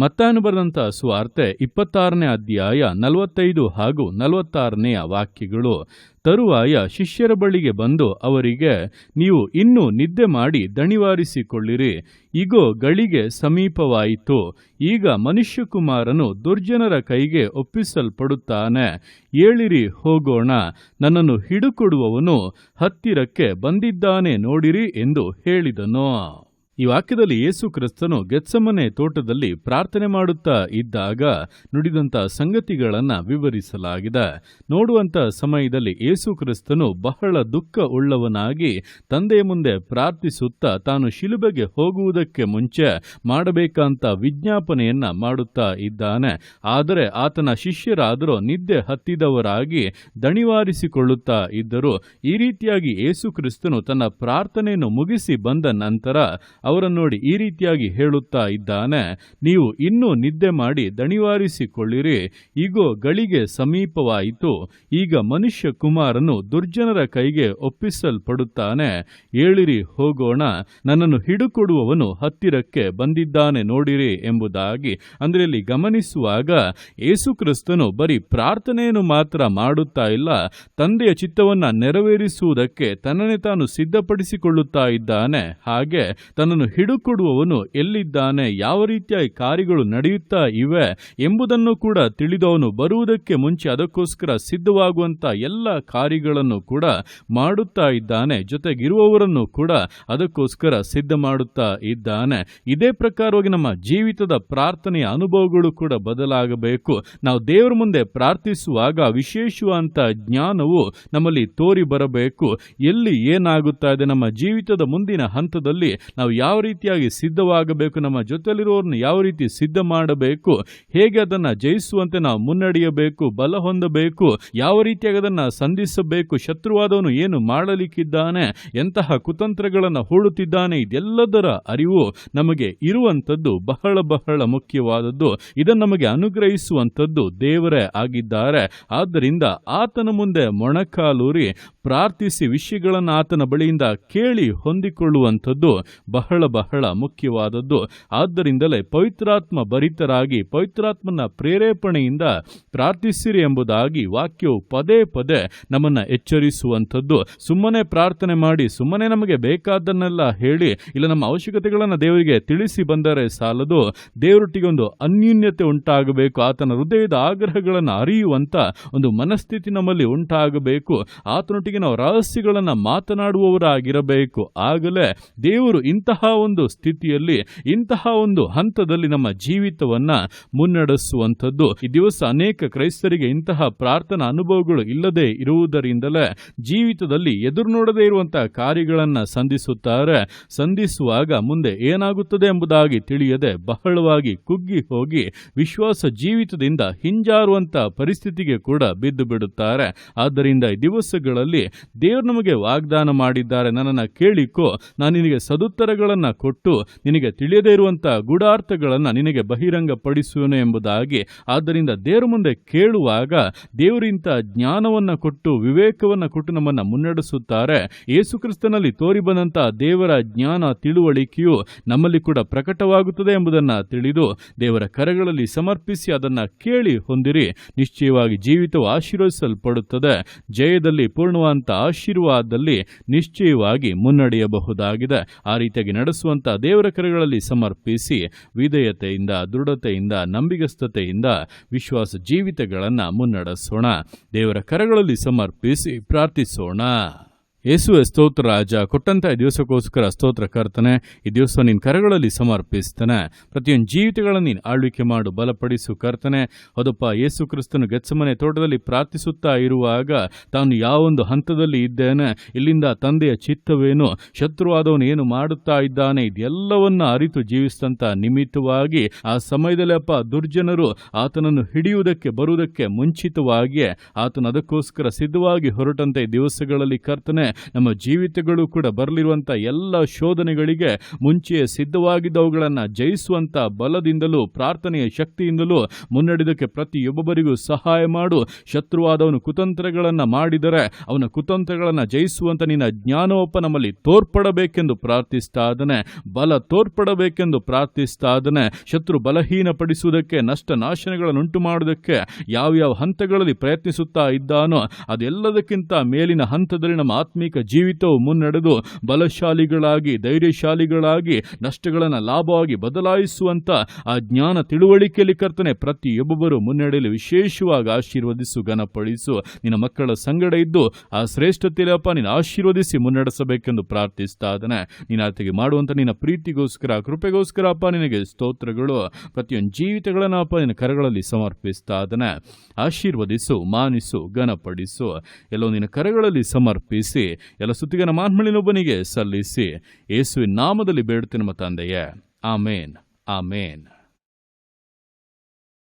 ಮತ್ತಾನು ಬರೆದಂಥ ಸುವಾರ್ತೆ ಇಪ್ಪತ್ತಾರನೇ ಅಧ್ಯಾಯ ನಲವತ್ತೈದು ಹಾಗೂ ನಲವತ್ತಾರನೆಯ ವಾಕ್ಯಗಳು. ತರುವಾಯ ಶಿಷ್ಯರ ಬಳಿಗೆ ಬಂದು ಅವರಿಗೆ, ನೀವು ಇನ್ನೂ ನಿದ್ದೆ ಮಾಡಿ ದಣಿವಾರಿಸಿಕೊಳ್ಳಿರಿ. ಇಗೋ, ಗಳಿಗೆ ಸಮೀಪವಾಯಿತು. ಈಗ ಮನುಷ್ಯಕುಮಾರನು ದುರ್ಜನರ ಕೈಗೆ ಒಪ್ಪಿಸಲ್ಪಡುತ್ತಾನೆ. ಏಳಿರಿ, ಹೋಗೋಣ. ನನ್ನನ್ನು ಹಿಡುಕೊಡುವವನು ಹತ್ತಿರಕ್ಕೆ ಬಂದಿದ್ದಾನೆ ನೋಡಿರಿ ಎಂದು ಹೇಳಿದನು. ಈ ವಾಕ್ಯದಲ್ಲಿ ಯೇಸು ಕ್ರಿಸ್ತನು ಗೆತ್ಸಮನೆ ತೋಟದಲ್ಲಿ ಪ್ರಾರ್ಥನೆ ಮಾಡುತ್ತಾ ಇದ್ದಾಗ ನುಡಿದಂಥ ಸಂಗತಿಗಳನ್ನು ವಿವರಿಸಲಾಗಿದೆ. ನೋಡುವಂಥ ಸಮಯದಲ್ಲಿ ಯೇಸು ಕ್ರಿಸ್ತನು ಬಹಳ ದುಃಖ ಉಳ್ಳವನಾಗಿ ತಂದೆಯ ಮುಂದೆ ಪ್ರಾರ್ಥಿಸುತ್ತಾ ತಾನು ಶಿಲುಬೆಗೆ ಹೋಗುವುದಕ್ಕೆ ಮುಂಚೆ ಮಾಡಬೇಕಂತ ವಿಜ್ಞಾಪನೆಯನ್ನ ಮಾಡುತ್ತಾ ಇದ್ದಾನೆ. ಆದರೆ ಆತನ ಶಿಷ್ಯರಾದರೂ ನಿದ್ದೆ ಹತ್ತಿದವರಾಗಿ ದಣಿವಾರಿಸಿಕೊಳ್ಳುತ್ತಾ ಇದ್ದರು. ಈ ರೀತಿಯಾಗಿ ಯೇಸು ಕ್ರಿಸ್ತನು ತನ್ನ ಪ್ರಾರ್ಥನೆಯನ್ನು ಮುಗಿಸಿ ಬಂದ ನಂತರ ಅವರನ್ನು ನೋಡಿ ಈ ರೀತಿಯಾಗಿ ಹೇಳುತ್ತಾ ಇದ್ದಾನೆ, ನೀವು ಇನ್ನೂ ನಿದ್ದೆ ಮಾಡಿ ದಣಿವಾರಿಸಿಕೊಳ್ಳಿರಿ. ಈಗೋ ಗಳಿಗೆ ಸಮೀಪವಾಯಿತು. ಈಗ ಮನುಷ್ಯ ಕುಮಾರನು ದುರ್ಜನರ ಕೈಗೆ ಒಪ್ಪಿಸಲ್ಪಡುತ್ತಾನೆ. ಏಳಿರಿ, ಹೋಗೋಣ. ನನ್ನನ್ನು ಹಿಡುಕೊಡುವವನು ಹತ್ತಿರಕ್ಕೆ ಬಂದಿದ್ದಾನೆ ನೋಡಿರಿ ಎಂಬುದಾಗಿ. ಅಂದರೆ ಇಲ್ಲಿ ಗಮನಿಸುವಾಗ ಯೇಸುಕ್ರಿಸ್ತನು ಬರೀ ಪ್ರಾರ್ಥನೆಯನ್ನು ಮಾತ್ರ ಮಾಡುತ್ತಾ ಇಲ್ಲ, ತಂದೆಯ ಚಿತ್ತವನ್ನ ನೆರವೇರಿಸುವುದಕ್ಕೆ ತನ್ನನ್ನೇ ತಾನು ಸಿದ್ಧಪಡಿಸಿಕೊಳ್ಳುತ್ತಾ ಇದ್ದಾನೆ. ಹಾಗೆ ತನ್ನನ್ನು ಹಿಡುಕೊಡುವವನು ಎಲ್ಲಿದ್ದಾನೆ, ಯಾವ ರೀತಿಯ ಕಾರ್ಯಗಳು ನಡೆಯುತ್ತಾ ಇವೆ ಎಂಬುದನ್ನು ಕೂಡ ತಿಳಿದವನು ಬರುವುದಕ್ಕೆ ಮುಂಚೆ ಅದಕ್ಕೋಸ್ಕರ ಸಿದ್ಧವಾಗುವಂತ ಎಲ್ಲ ಕಾರ್ಯಗಳನ್ನು ಕೂಡ ಮಾಡುತ್ತಾ ಇದ್ದಾನೆ, ಜೊತೆಗಿರುವವರನ್ನು ಕೂಡ ಅದಕ್ಕೋಸ್ಕರ ಸಿದ್ಧ ಮಾಡುತ್ತಾ ಇದ್ದಾನೆ. ಇದೇ ಪ್ರಕಾರವಾಗಿ ನಮ್ಮ ಜೀವಿತದ ಪ್ರಾರ್ಥನೆಯ ಅನುಭವಗಳು ಕೂಡ ಬದಲಾಗಬೇಕು. ನಾವು ದೇವರ ಮುಂದೆ ಪ್ರಾರ್ಥಿಸುವಾಗ ವಿಶೇಷವಾದಂತಹ ಜ್ಞಾನವು ನಮ್ಮಲ್ಲಿ ತೋರಿ ಬರಬೇಕು. ಎಲ್ಲಿ ಏನಾಗುತ್ತಾ ಇದೆ ನಮ್ಮ ಜೀವಿತದ ಮುಂದಿನ ಹಂತದಲ್ಲಿ ನಾವು ಯಾವ ರೀತಿಯಾಗಿ ಸಿದ್ಧವಾಗಬೇಕು, ನಮ್ಮ ಜೊತೆಯಲ್ಲಿರೋರನ್ನ ಯಾವ ರೀತಿ ಸಿದ್ಧ ಮಾಡಬೇಕು, ಹೇಗೆ ಅದನ್ನು ಜಯಿಸುವಂತೆ ನಾವು ಮುನ್ನಡೆಯಬೇಕು, ಬಲ ಹೊಂದಬೇಕು, ಯಾವ ರೀತಿಯಾಗಿ ಅದನ್ನು ಸಂಧಿಸಬೇಕು, ಶತ್ರುವಾದವನು ಏನು ಮಾಡಲಿಕ್ಕಿದ್ದಾನೆ, ಎಂತಹ ಕುತಂತ್ರಗಳನ್ನು ಹೂಡುತ್ತಿದ್ದಾನೆ ಇದೆಲ್ಲದರ ಅರಿವು ನಮಗೆ ಇರುವಂಥದ್ದು ಬಹಳ ಬಹಳ ಮುಖ್ಯವಾದದ್ದು. ಇದನ್ನು ನಮಗೆ ಅನುಗ್ರಹಿಸುವಂಥದ್ದು ದೇವರೇ ಆಗಿದ್ದಾರೆ. ಆದ್ದರಿಂದ ಆತನ ಮುಂದೆ ಮೊಣಕಾಲೂರಿ ಪ್ರಾರ್ಥಿಸಿ ವಿಷಯಗಳನ್ನು ಆತನ ಬಳಿಯಿಂದ ಕೇಳಿ ಹೊಂದಿಕೊಳ್ಳುವಂಥದ್ದು ಬಹಳ ಬಹಳ ಮುಖ್ಯವಾದದ್ದು. ಆದ್ದರಿಂದಲೇ ಪವಿತ್ರಾತ್ಮ ಭರಿತರಾಗಿ ಪವಿತ್ರಾತ್ಮನ ಪ್ರೇರೇಪಣೆಯಿಂದ ಪ್ರಾರ್ಥಿಸಿರಿ ಎಂಬುದಾಗಿ ವಾಕ್ಯವು ಪದೇ ಪದೇ ನಮ್ಮನ್ನು ಎಚ್ಚರಿಸುವಂಥದ್ದು. ಸುಮ್ಮನೆ ಪ್ರಾರ್ಥನೆ ಮಾಡಿ, ಸುಮ್ಮನೆ ನಮಗೆ ಬೇಕಾದನ್ನೆಲ್ಲ ಹೇಳಿ, ಇಲ್ಲ ನಮ್ಮ ಅವಶ್ಯಕತೆಗಳನ್ನು ದೇವರಿಗೆ ತಿಳಿಸಿ ಬಂದರೆ ಸಾಲದು. ದೇವರೊಟ್ಟಿಗೆ ಒಂದು ಅನ್ಯೂನ್ಯತೆ ಉಂಟಾಗಬೇಕು, ಆತನ ಹೃದಯದ ಆಗ್ರಹಗಳನ್ನು ಅರಿಯುವಂಥ ಒಂದು ಮನಸ್ಥಿತಿ ನಮ್ಮಲ್ಲಿ ಉಂಟಾಗಬೇಕು. ಆತನೊಟ್ಟಿಗೆ ನಾವು ರಹಸ್ಯಗಳನ್ನು ಮಾತನಾಡುವವರಾಗಿರಬೇಕು. ಆಗಲೇ ದೇವರು ಇಂತಹ ಒಂದು ಸ್ಥಿತಿಯಲ್ಲಿ, ಇಂತಹ ಒಂದು ಹಂತದಲ್ಲಿ ನಮ್ಮ ಜೀವಿತವನ್ನ ಮುನ್ನಡೆಸುವಂಥದ್ದು. ಈ ದಿವಸ ಅನೇಕ ಕ್ರೈಸ್ತರಿಗೆ ಇಂತಹ ಪ್ರಾರ್ಥನಾ ಅನುಭವಗಳು ಇಲ್ಲದೆ ಇರುವುದರಿಂದಲೇ ಜೀವಿತದಲ್ಲಿ ಎದುರು ನೋಡದೇ ಇರುವಂತಹ ಕಾರ್ಯಗಳನ್ನು ಸಂಧಿಸುತ್ತಾರೆ. ಸಂಧಿಸುವಾಗ ಮುಂದೆ ಏನಾಗುತ್ತದೆ ಎಂಬುದಾಗಿ ತಿಳಿಯದೆ ಬಹಳವಾಗಿ ಕುಗ್ಗಿ ಹೋಗಿ ವಿಶ್ವಾಸ ಜೀವಿತದಿಂದ ಹಿಂಜಾರುವಂತಹ ಪರಿಸ್ಥಿತಿಗೆ ಕೂಡ ಬಿದ್ದು ಬಿಡುತ್ತಾರೆ. ಆದ್ದರಿಂದ ಈ ದಿವಸಗಳಲ್ಲಿ ದೇವರು ನಮಗೆ ವಾಗ್ದಾನ ಮಾಡಿದ್ದಾರೆ, ನನ್ನನ್ನು ಕೇಳಿಕೋ, ನಾನು ನಿನಗೆ ಸದುತ್ತರಗಳನ್ನು ಕೊಟ್ಟು, ನಿನಗೆ ತಿಳಿಯದೇ ಇರುವಂತ ಗೂಢಾರ್ಥಗಳನ್ನು ನಿನಗೆ ಬಹಿರಂಗಪಡಿಸುವನು ಎಂಬುದಾಗಿ, ಆದ್ದರಿಂದ ದೇವರ ಮುಂದೆ ಕೇಳುವಾಗ, ದೇವರಿಂತ ಜ್ಞಾನವನ್ನ ಕೊಟ್ಟು, ವಿವೇಕವನ್ನ ಕೊಟ್ಟು ನಮ್ಮನ್ನ ಮುನ್ನಡೆಸುತ್ತಾರೆ. ಯೇಸುಕ್ರಿಸ್ತನಲ್ಲಿ ತೋರಿ ಬಂದಂತ ದೇವರ ಜ್ಞಾನ ತಿಳುವಳಿಕೆಯು ನಮ್ಮಲ್ಲಿ ಕೂಡ ಪ್ರಕಟವಾಗುತ್ತದೆ ಎಂಬುದನ್ನ ತಿಳಿದು, ದೇವರ ಕರೆಗಳಲ್ಲಿ ಸಮರ್ಪಿಸಿ ಅದನ್ನ ಕೇಳಿ ಹೊಂದಿರಿ. ನಿಶ್ಚಯವಾಗಿ ಜೀವಿತವು ಆಶೀರ್ವದಿಸಲ್ಪಡುತ್ತದೆ. ಜಯದಲ್ಲಿ ಪೂರ್ಣವಾದಂಥ ಆಶೀರ್ವಾದದಲ್ಲಿ ನಿಶ್ಚಯವಾಗಿ ಮುನ್ನಡೆಯಬಹುದಾಗಿದೆ. ಆ ರೀತಿಯಾಗಿ ನಡೆಸುವಂತ ದೇವರ ಕರೆಗಳಲ್ಲಿ ಸಮರ್ಪಿಸಿ ವಿಧೇಯತೆಯಿಂದ, ದೃಢತೆಯಿಂದ, ನಂಬಿಗಸ್ತತೆಯಿಂದ ವಿಶ್ವಾಸ ಜೀವಿತಗಳನ್ನು ಮುನ್ನಡೆಸೋಣ. ದೇವರ ಕರಗಳಲ್ಲಿ ಸಮರ್ಪಿಸಿ ಪ್ರಾರ್ಥಿಸೋಣ. ಯೇಸುವೆ ಸ್ತೋತ್ರ ರಾಜ, ಕೊಟ್ಟಂತ ಈ ದಿವಸಕ್ಕೋಸ್ಕರ ಸ್ತೋತ್ರ ಕರ್ತನೆ, ಈ ದಿವಸ ನಿನ್ನ ಕರಗಳಲ್ಲಿ ಸಮರ್ಪಿಸ್ತಾನೆ. ಪ್ರತಿಯೊಂದು ಜೀವಿತಗಳನ್ನು ನೀನು ಆಳ್ವಿಕೆ ಮಾಡು, ಬಲಪಡಿಸು ಕರ್ತನೆ. ಅದಪ್ಪ ಯೇಸು ಕ್ರಿಸ್ತನು ಗೆಚ್ಚಮನೆ ತೋಟದಲ್ಲಿ ಪ್ರಾರ್ಥಿಸುತ್ತಾ ಇರುವಾಗ ತಾನು ಯಾವೊಂದು ಹಂತದಲ್ಲಿ ಇದ್ದೇನೆ, ಇಲ್ಲಿಂದ ತಂದೆಯ ಚಿತ್ತವೇನು, ಶತ್ರುವಾದವನು ಏನು ಮಾಡುತ್ತಾ ಇದ್ದಾನೆ, ಇದೆಲ್ಲವನ್ನ ಅರಿತು ಜೀವಿಸಿದಂತ ನಿಮಿತ್ತವಾಗಿ ಆ ಸಮಯದಲ್ಲಿ ಅಪ್ಪ ದುರ್ಜನರು ಆತನನ್ನು ಹಿಡಿಯುವುದಕ್ಕೆ ಬರುವುದಕ್ಕೆ ಮುಂಚಿತವಾಗಿಯೇ ಆತನು ಅದಕ್ಕೋಸ್ಕರ ಸಿದ್ಧವಾಗಿ ಹೊರಟಂತೆ ದಿವಸಗಳಲ್ಲಿ ಕರ್ತನೆ ನಮ್ಮ ಜೀವಿತಗಳು ಕೂಡ ಬರಲಿರುವಂಥ ಎಲ್ಲ ಶೋಧನೆಗಳಿಗೆ ಮುಂಚೆಯೇ ಸಿದ್ಧವಾಗಿದ್ದವುಗಳನ್ನು ಜಯಿಸುವಂಥ ಬಲದಿಂದಲೂ ಪ್ರಾರ್ಥನೆಯ ಶಕ್ತಿಯಿಂದಲೂ ಮುನ್ನಡೆದಕ್ಕೆ ಪ್ರತಿಯೊಬ್ಬರಿಗೂ ಸಹಾಯ ಮಾಡು. ಶತ್ರುವಾದವನು ಕುತಂತ್ರಗಳನ್ನು ಮಾಡಿದರೆ ಅವನ ಕುತಂತ್ರಗಳನ್ನು ಜಯಿಸುವಂತ ನಿನ್ನ ಜ್ಞಾನೋಪ ನಮ್ಮಲ್ಲಿ ತೋರ್ಪಡಬೇಕೆಂದು ಪ್ರಾರ್ಥಿಸ್ತಾ ಇದ್ದಾನೆ. ಬಲ ತೋರ್ಪಡಬೇಕೆಂದು ಪ್ರಾರ್ಥಿಸ್ತಾ ಇದ್ದಾನೆ. ಶತ್ರು ಬಲಹೀನಪಡಿಸುವುದಕ್ಕೆ ನಷ್ಟ ನಾಶನಗಳನ್ನುಂಟು ಮಾಡುವುದಕ್ಕೆ ಯಾವ್ಯಾವ ಹಂತಗಳಲ್ಲಿ ಪ್ರಯತ್ನಿಸುತ್ತಾ ಇದ್ದಾನೋ ಅದೆಲ್ಲದಕ್ಕಿಂತ ಮೇಲಿನ ಹಂತದಲ್ಲಿ ನಮ್ಮ ಆತ್ಮಿಕ ಜೀವಿತವು ಮುನ್ನಡೆದು ಬಲಶಾಲಿಗಳಾಗಿ, ಧೈರ್ಯಶಾಲಿಗಳಾಗಿ, ನಷ್ಟಗಳನ್ನು ಲಾಭವಾಗಿ ಬದಲಾಯಿಸುವಂತ ಆ ಜ್ಞಾನ ತಿಳುವಳಿಕೆಯಲ್ಲಿ ಕರ್ತನೆ ಪ್ರತಿಯೊಬ್ಬರು ಮುನ್ನಡೆಯಲು ವಿಶೇಷವಾಗಿ ಆಶೀರ್ವದಿಸು, ಘನಪಡಿಸು. ನಿನ್ನ ಮಕ್ಕಳ ಸಂಗಡ ಇದ್ದು ಆ ಶ್ರೇಷ್ಠತೆಯಲ್ಲಪ್ಪ ನೀನು ಆಶೀರ್ವದಿಸಿ ಮುನ್ನಡೆಸಬೇಕೆಂದು ಪ್ರಾರ್ಥಿಸ್ತಾ ಇದ್ದಾನೆ. ನೀನು ಆತಗೆ ಮಾಡುವಂಥ ನಿನ್ನ ಪ್ರೀತಿಗೋಸ್ಕರ, ಕೃಪೆಗೋಸ್ಕರ ಅಪ್ಪ ನಿನಗೆ ಸ್ತೋತ್ರಗಳು. ಪ್ರತಿಯೊಂದು ಜೀವಿತಗಳನ್ನು ಅಪ್ಪ ನಿನ್ನ ಕರಗಳಲ್ಲಿ ಸಮರ್ಪಿಸ್ತಾ ಇದ್ದಾನೆ. ಆಶೀರ್ವದಿಸು, ಮಾನಿಸು, ಘನಪಡಿಸು. ಎಲ್ಲೋ ನಿನ್ನ ಕರಗಳಲ್ಲಿ ಸಮರ್ಪಿಸಿ. ಎಲ್ಲ ಸುತ್ತಿಗನ ಮಾನ್ಮಳಿನೊಬ್ಬನಿಗೆ ಸಲ್ಲಿಸಿ. ಯೇಸುವಿನ ನಾಮದಲ್ಲಿ ಬೇಡುತ್ತೆ ನಮ್ಮ ತಂದೆಯೇ. ಆಮೇನ್. ಆಮೇನ್.